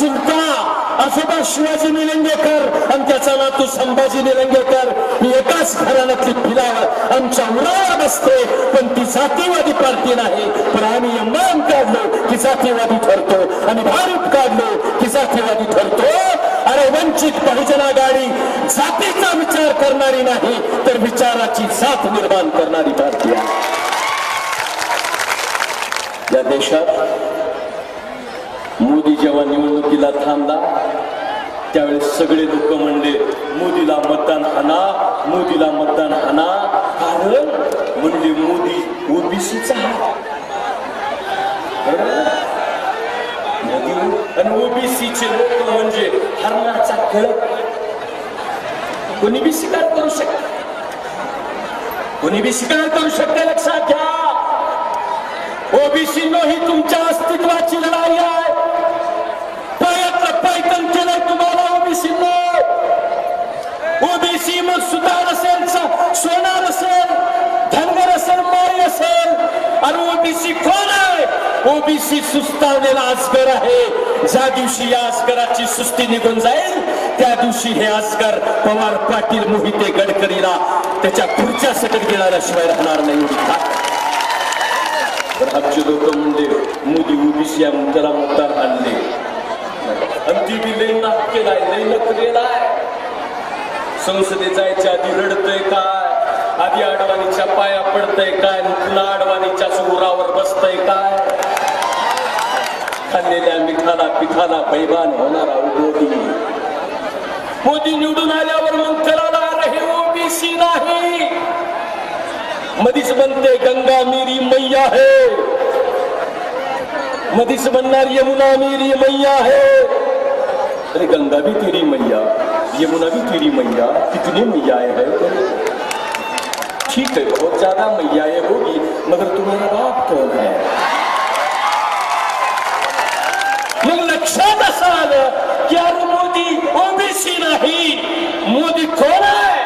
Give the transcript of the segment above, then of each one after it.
चिंता आजोबा शिवाजी निलंगेकर आणि त्याचा नातू संभाजी निलंगेकर. ही एकाच घराण्यातली पिला आमच्या उरावर बसते पण ती जातीवादी पार्टी नाही. पण आम्ही इमाम काढलो की जातीवादी ठरतो. आणि भारत काढलो की जातीवादी ठरतो. अरे वंचित बहुजन आघाडी जातीचा विचार करणारी नाही तर विचाराची जात निर्माण करणारी पार्टी आहे. या देशात मोदी जेव्हा निवडणुकीला थांबला त्यावेळेस सगळे लोक म्हणले मोदीला मतदान हाना मोदीला मतदान हाना कारण म्हणजे मोदी ओबीसीचा आणि ओबीसीचे लोक म्हणजे हरणाचा कळप कोणी बी स्वीकार करू शकत? कोणी बी स्वीकार करू शकते? लक्षात घ्या. ओबीसी ही तुमच्या अस्तित्वाची लढाई आहे प्रयत्न पैतन केलंय तुम्हाला ओबीसी मग सुतार असेल सोनार असेल धनगर असेल माळी असेल आणि ओबीसी कोण आहे ओबीसी सुस्तावलेला आजगर आहे ज्या दिवशी या आजगराची सुस्ती निघून जाईल त्या दिवशी हे आजगर पवार पाटील मोहिते गडकरीला त्याच्या पुढच्या सकट गेल्याशिवाय राहणार नाही एवढी आमचे लोक म्हणजे मोदी ओबीसी या मुद्द्याला मतदार आणले आणि ती बी लई नाक केलाय लई नकलेलाय संसदेत जायच्या आधी रडतय काय? आधी अडवाणीच्या पाया पडतय काय? पुन्हा अडवाणीच्या सुरावर बसतय काय? खाल्लेल्या मिठाला पिठाला पैबान होणारा मोदी मोदी निवडून आल्यावर मग करायला हे ओबीसी नाही. मधीच बनते गंगा मेरी मैया है. मधीच बनणार यमुना मेरी मैया है. अरे गंगा भी तेरी मैया, यमुना भी तेरी मैया, कितनी मैयाएँ हैं ठीक है, बहुत ज़्यादा मैयाएँ होगी, मगर तुम्हारा बाप कौन है? मग लक्षात असं आलं की अरे मोदी ओबीसी नाही, मोदी कोण आहे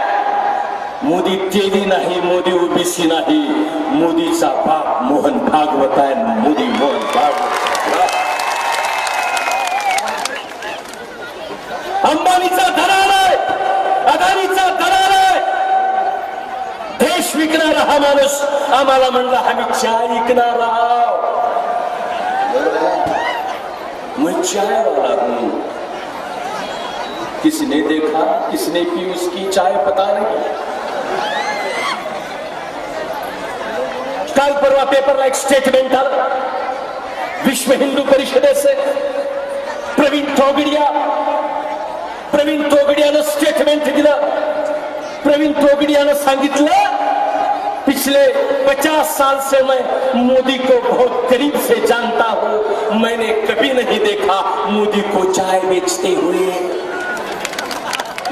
मोदी तेली नाही, मोदी ओबीसी नाही मोदीचा बाप मोहन भागवत आहे मोदी मोहन भागवत। अंबानीचा दलाल आहे. अदानीचा दलाल आहे. देश विकणारा हा माणूस आम्हाला म्हणला आम्ही चाय विकणार आहोत चाय किसने देखा, किसने पी उसकी चाय पता नहीं काल परवा पेपरला एक स्टेटमेंट आलं. विश्व हिंदू परिषदेचे प्रवीण तोगडिया प्रवीण तोगडियानं स्टेटमेंट दिलं. प्रवीण तोगडियानं सांगितलं, पिछले पचास साल से मैं मोदी को बहुत करीब से जानता हूँ। मैंने कभी नहीं देखा मोदी को चाय बेचते हुए।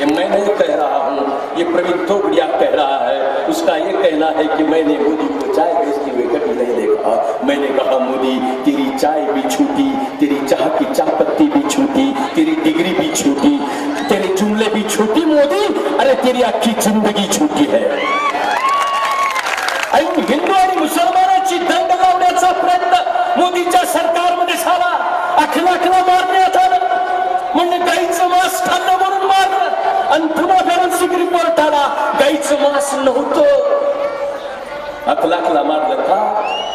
ये मैं नहीं कह रहा हूँ, ये प्रवीण तोगड़िया कह रहा है। उसका ये कहना है कि मैंने मोदी को चाय बेचते हुए कभी नहीं देखा। मैंने कहा, मोदी, तेरी चाय भी छूटी, तेरी चाह की चाह पत्ती भी छोटी तेरी डिग्री भी छोटी तेरे जुमले भी छोटी मोदी अरे तेरी आखी जिंदगी छोटी है। हिंदू आणि मुसलमानाची दंड लावण्याचा प्रयत्न मोदीच्या सरकारमध्ये झाला. अखिल अखिला मारण्यात आलं म्हणजे गाईचं मांस खाल्लं म्हणून मारलं आणि पुन्हा फॉरेन्सिक रिपोर्ट आला गाईचं मांस नव्हतं. अखलाखला मारलं का?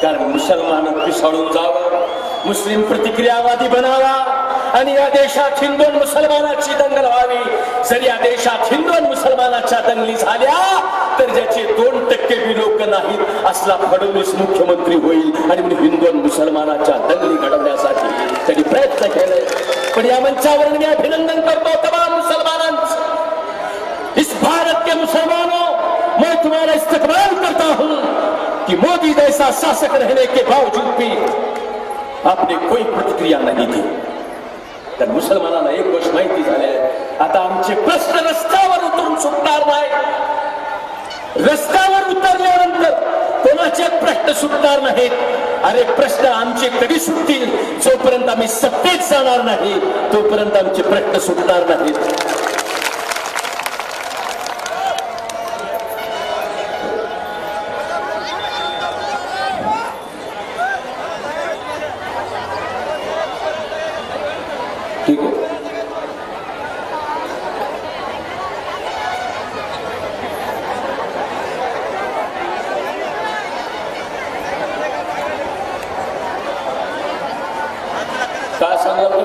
कारण मुसलमान पिसाळून जावं. मुस्लिम प्रतिक्रियावादी बनावा. आणि या देशात हिंदू मुसलमानाची दंगल व्हावी. जर या देशात हिंदू मुसलमानाच्या दंगली झाल्या तर ज्याचे दोन टक्के बी लोक नाहीत असला फडणवीस मुख्यमंत्री होईल आणि म्हणून हिंदू मुसलमानाच्या दंगली घडवण्यासाठी त्यांनी प्रयत्न केले. पण या मंचावर मी अभिनंदन करतो तमाम मुसलमानांचं. इस भारत के मुसलमानों मैं तुम्हारा इस्तेमाल करता हूं कि मोदी जैसा शासक रहने के बावजूद भी आपने कोई प्रतिक्रिया नहीं दी। तर मुसलमानांना एक गोष्ट माहिती झाली आहे. आता आमचे प्रश्न रस्त्यावर उतरून सुटणार नाही. रस्त्यावर उतरल्यानंतर कोणाचे प्रश्न सुटणार नाहीत? अरे प्रश्न आमचे कधी सुटतील? जोपर्यंत आम्ही सत्तेत जाणार नाही तोपर्यंत आमचे प्रश्न सुटणार नाहीत ठीक आहे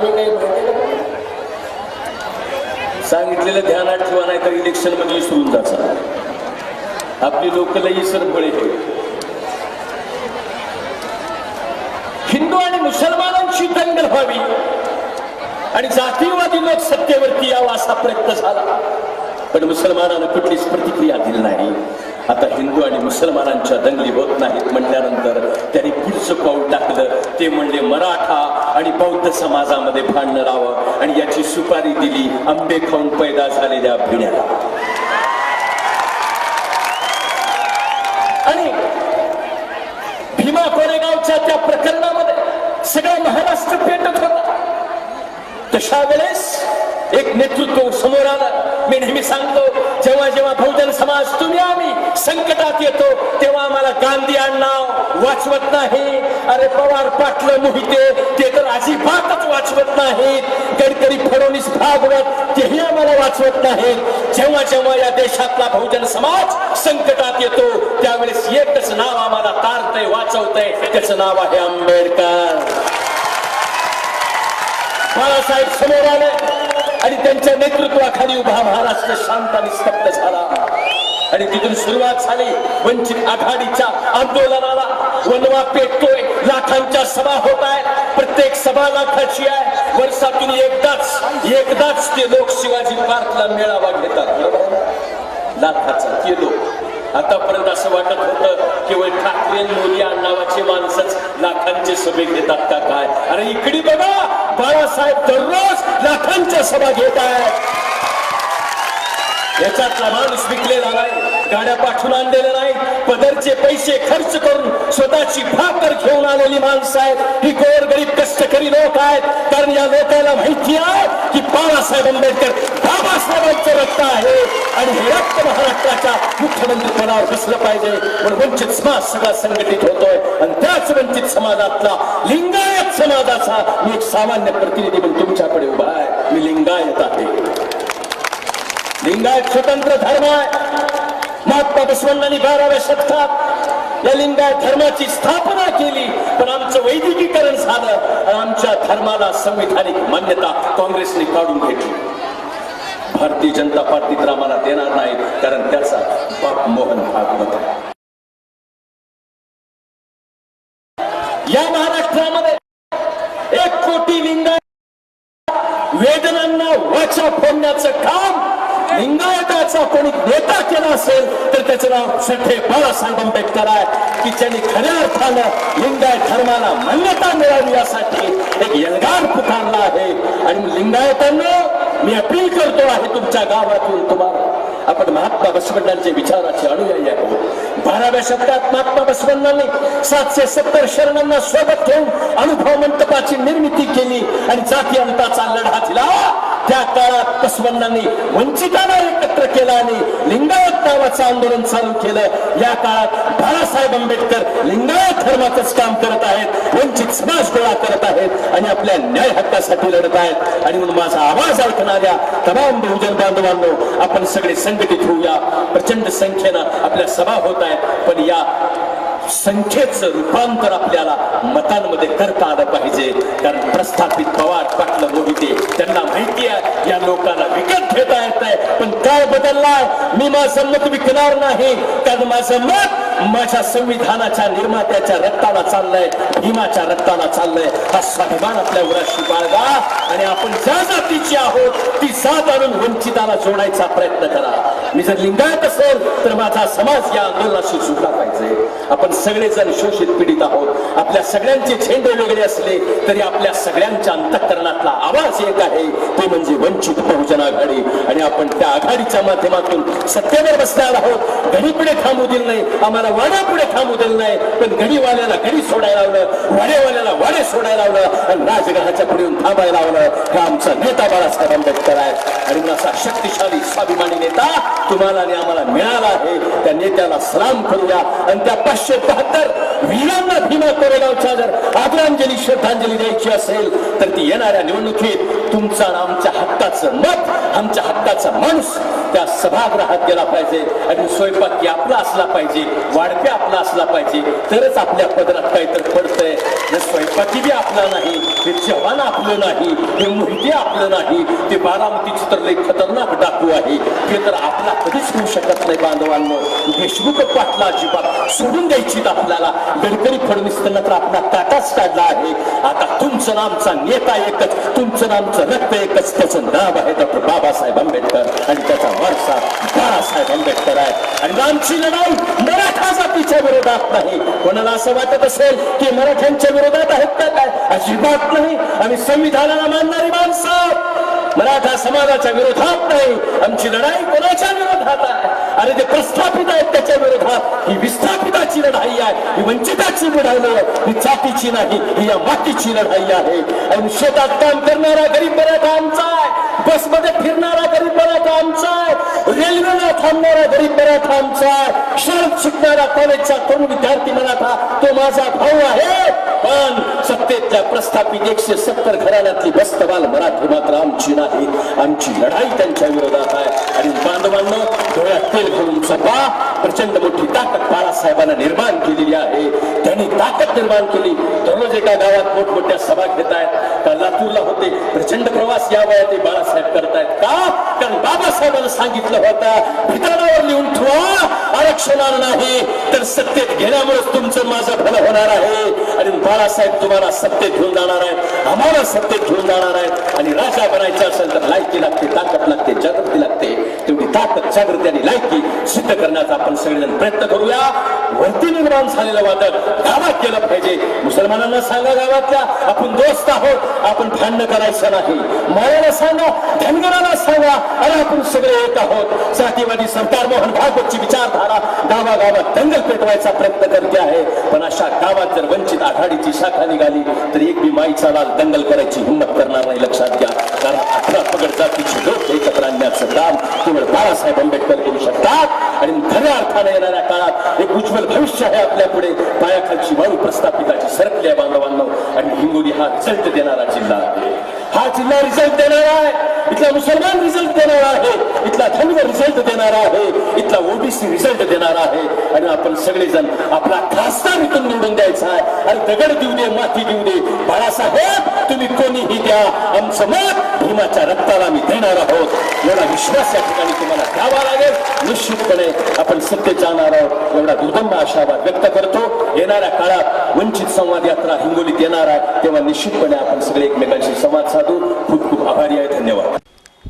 का काही माहिती. सांगितलेलं ध्यानात ठेवा नाही तर इलेक्शनमध्ये विसरून जायचं. आपली लोकलही सरफळे हिंदू आणि मुसलमानांची दंगल व्हावी. आणि जातीयवादी लोक सत्तेवरती यावा असा प्रयत्न झाला. पण मुसलमानानं कुठलीच प्रतिक्रिया दिली नाही. आता हिंदू आणि मुसलमानांच्या दंगली होत नाहीत म्हटल्यानंतर त्यांनी पुढचं पाऊल टाकलं. ते म्हणले मराठा आणि बौद्ध समाजामध्ये भांडणं राहावं आणि याची सुपारी दिली. आंबे खाऊन पैदा झालेल्या भिण्याला. आणि भीमा कोरेगावच्या त्या प्रकरणामध्ये सगळं महाराष्ट्र पेटत होता. तशा वेळेस एक नेतृत्व समोर आलं. मी नेहमी सांगतो जेव्हा जेव्हा बहुजन समाज तुम्ही आम्ही संकटात येतो तेव्हा आम्हाला गांधी आडनाव वाचवत नाही. अरे पवार पाटलं मोहिते ते तर अजिबातच वाचवत नाहीत. कधीतरी फडणवीस भागवत तेही आम्हाला वाचवत नाहीत. जेव्हा जेव्हा या देशातला बहुजन समाज संकटात येतो त्यावेळेस एकच नाव आम्हाला तारतय वाचवतंय. त्याचं नाव आहे आंबेडकर. बाळासाहेब समोर आले. आणि त्यांच्या नेतृत्वाखाली उभा महाराष्ट्र शांत आणि स्तब्ध झाला. आणि तिथून सुरुवात झाली. वंचित आघाडीच्या आंदोलनाला. वनवा पेटतोय. लाखांच्या सभा होत आहेत. प्रत्येक सभा लाखाची आहे. वर्षातून एकदाच एकदाच ते लोक शिवाजी पार्कला मेळावा घेतात. लाखाचा ते लोक. आतापर्यंत असं वाटत होतं केवळ ठाकरे मोदी नावाचे माणसंच लाखांचे सभे घेतात का काय? अरे इकडे बघा बाळासाहेब दररोज लाखांच्या सभा घेत आहेत. याच्यातला माणूस विकलेला नाही गाड्या पाठवून आणलेल्या नाही पदरचे पैसे खर्च करून स्वतःची भाकर घेऊन आलेली माणसं आहेत. ही गोरगरीब कष्टकरी लोक आहेत कारण या लोकांना माहिती आहे बाळासाहेब आंबेडकर बाबासाहेबांचं रक्त आहे. आणि हे रक्त महाराष्ट्राच्या मुख्यमंत्री पदावर बसलं पाहिजे. म्हणून वंचित समाज सगळा संघटित होतोय. आणि त्याच वंचित समाजातला लिंगायत समाजाचा मी एक सामान्य प्रतिनिधी म्हणून तुमच्याकडे उभा आहे. मी लिंगायत आहे. लिंगायत स्वतंत्र धर्म आहे. महात्मा बसवण्णांनी बाराव्या शतकात या लिंगायत धर्माची स्थापना केली पण आमचं वैदिकीकरण झालं आणि आमच्या संविधानिक मान्यता काँग्रेसने काढून घेतली. भारतीय जनता पार्टी तर आम्हाला देणार नाही कारण त्याचा बाप मोहन भागवत या महाराष्ट्रामध्ये एक कोटी लिंगायत वेदनांना वाचा फोडण्याचं काम लिंगायताचा कोणी नेता केला असेल तर त्याचं नाव सठे बाळासाहेब आंबेडकर आहे की ज्यांनी खऱ्या अर्थानं लिंगायत धर्माला मान्यता मिळावी यासाठी एक यलगार पुकारला आहे. आणि लिंगायतांना मी अपील करतो आहे तुमच्या गावातून तुम्हाला. आपण महात्मा बसवण्णांचे विचाराचे अनुयायी आहोत. बाराव्या शतकात महात्मा बसवण्णांनी सातशे सत्तर शरणांना सोबत ठेवून अनुभव मंडपाची निर्मिती केली आणि जाती अंताचा लढा दिला. त्या काळात कसबंदांनी वंचितांना एकत्र केलं आणि लिंगायत नावाचं आंदोलन चालू केलं. या काळात बाळासाहेब आंबेडकर लिंगायत धर्माचंच काम करत आहेत वंचित समाज गोळा करत आहेत आणि आपल्या न्याय हक्कासाठी लढत आहेत. आणि म्हणून माझा आवाज ऐकणाऱ्या तमाम बहुजन बांधवांनो आपण सगळे संघटित होऊया. प्रचंड संख्येनं आपल्या सभा होत आहेत पण या संख्येचं रूपांतर आपल्याला मतांमध्ये करता आलं पाहिजे. कारण प्रस्थापित पवार पाटलं मोहिते त्यांना माहिती आहे या लोकांना विकत घेता येत आहे पण काय बदललाय मी माझं मत विकणार नाही. कारण माझं मत माझ्या संविधानाच्या निर्मात्याच्या रक्ताला चाललंय भीमाच्या रक्ताला चाललंय. हा स्वाभिमान आपल्या उराशी बाळगा आणि आपण ज्या जातीची आहोत ती जात आणून वंचिताला जोडायचा प्रयत्न करा. मी जर लिंगायत असेल तर माझा समाज या आंदोलनाशी जुळला पाहिजे. आपण सगळेजण शोषित पीडित आहोत. आपल्या सगळ्यांचे झेंडे वेगळे असले तरी आपल्या सगळ्यांच्या अंतःकरणातला आवाज एक आहे. ते म्हणजे वंचित बहुजन आघाडी. आणि आपण त्या आघाडीच्या माध्यमातून सत्तेवर बसणार आहोत. घडी पुढे थांबू दिलं नाही. आम्हाला वाड्या पुढे थांबू दिलं नाही. पण घडीवाल्याला घडी सोडायला लावलं वाड्यावाल्याला वाडे सोडायला लावलं आणि राजगडाच्या पुढे थांबायला लावलं. हा आमचा नेता बाळासाहेब आंबेडकर आहे. आणि असा शक्तिशाली स्वाभिमानी नेता तुम्हाला आणि आम्हाला मिळाला आहे. त्या नेत्याला सलाम करूया. आणि त्या पाचशे बहात्तर वीरांना भीमा कोरेगावच्या जर आदरांजली श्रद्धांजली द्यायची असेल तर ती येणाऱ्या निवडणुकीत तुमचा आणि आमच्या हक्काचं मत आमच्या हक्काचा माणूस त्या सभागृहात गेला पाहिजे. आणि स्वयंपाकी आपला असला पाहिजे वाढप्या आपला असला पाहिजे. तरच आपल्या पदरात काहीतरी पडतंय. हे स्वयंपाकी बी आपला नाही हे जवान आपलं नाही हे मोहिते आपलं नाही. ते बारामतीची तर लई खतरनाक डाकू आहे. हे तर आपला कधीच होऊ शकत नाही बांधवांनो. देशमुख पाटला अजिबात. सोडून द्यायची आपल्याला. गडकरी फडणवीस त्यांना तर आपला काटाच काढला आहे. आता तुमचं नामचा नेता एकच. तुमचं नामचं रक्त एकच त्याचं नाव आहे डॉक्टर बाबासाहेब आंबेडकर आणि त्याचा वारसा बाळासाहेब आंबेडकर आहे. आणि आमची लढाई मराठा जातीच्या विरोधात नाही. कोणाला असं वाटत असेल की मराठ्यांच्या विरोधात आहेत का काय? अजिबात नाही. आम्ही संविधानाला मानणारी माणसं मराठा समाजाच्या विरोधात नाही. आमची लढाई कोणाच्या विरोधात आहे? अरे जे प्रस्थापित आहेत त्याच्या विरोधात ही विस्थापिताची लढाई आहे ही वंचिताची लढाई नाही ही जातीची नाही ही या मातीची लढाई आहे. आणि शेतात काम करणारा गरीब मराठा आमचा आहे बसमध्ये फिरणारा गरीब मराठा आमचा आहे रेल्वेला थांबणारा गरीब मराठा आमचा आहे शाळेत शिकणारा कॉलेजचा तरुण विद्यार्थी मराठा तो माझा भाऊ आहे. पण सत्तेतल्या प्रस्थापित एकशे सत्तर घराण्यातली बस्तवाल मराठी मात्र आमची नाही. आमची लढाई त्यांच्या विरोधात आहे. आणि बांधवांनो डोळ्यात तेल घालून प्रचंड मोठी ताकद बाळासाहेबांना निर्माण केलेली आहे. त्यांनी ताकद निर्माण केली. दररोज एका गावात मोठमोठ्या सभा घेत आहेत. काल लातूरला होते. प्रचंड प्रवास या वयात ते बाळासाहेब करतायत का? कारण बाबासाहेबांना सांगितलं होता भितरणावर लिहून ठेवा. आरक्षणाला नाही तर सत्तेत घेण्यामुळेच तुमचं माझं भलं होणार आहे. आणि बाळासाहेब तुम्हाला सत्तेत घेऊन जाणार आहेत. आम्हाला सत्तेत घेऊन जाणार आहेत. आणि राजा बनायचं असेल तर लायकी लागते ताकद लागते जागृती लागते. तेवढी ताकद जागृती आणि लायकी सिद्ध करण्याचा आपण सगळेजण प्रयत्न करूया. वरती निर्माण झालेलं वादळ गावात केलं पाहिजे. मुसलमानांना सांगा गावातल्या आपण दोस्त आहोत. आपण भांडण करायचं नाही. मायाला सांगा धनगराला सांगा. अरे आपण सगळे एक आहोत. जातीवादी सरकार मोहन भागवतची विचारधारा गावागावात दंगल पेटवायचा प्रयत्न करते आहे. पण अशा गावात जर वंचित आघाडीची शाखा निघाली तर एक बी माईचा लाल दंगल करायची हिंमत करणार नाही लक्षात घ्या. कारण अठरा पगड जातीची लोक एकत्र आणण्याचं काम केवळ बाळासाहेब आंबेडकर करू शकतात. आणि खऱ्या अर्थाने येणाऱ्या काळात एक उज्ज्वल भविष्य आहे आपल्या पुढे. पायाखालची वाळू प्रस्थापिताची सरकली आहे बांधवांनो. आणि हिंगोली हा रिझल्ट देणारा जिल्हा आहे. हा जिल्हा रिझल्ट देणारा आहे. इथला मुसलमान रिझल्ट देणार आहे. इथला धनगर रिझल्ट देणार आहे. इथला ओबीसी रिझल्ट देणार आहे. आणि आपण सगळेजण आपला खासदार इथून निवडून द्यायचा आहे. आणि दगड देऊ दे माती देऊ दे. बाळासाहेब तुम्ही कोणीही द्या. आमचं मत भीमाच्या रक्ताला आम्ही देणार आहोत. एवढा विश्वास या ठिकाणी तुम्हाला द्यावा लागेल. निश्चितपणे आपण सत्य जाणार आहोत. एवढा दुर्दंड आशावाद व्यक्त करतो. येणाऱ्या काळात वंचित संवाद यात्रा हिंगोलीत येणार आहे. तेव्हा निश्चितपणे आपण सगळे एकमेकांशी संवाद साधू. खूप खूप आभारी आहे. धन्यवाद.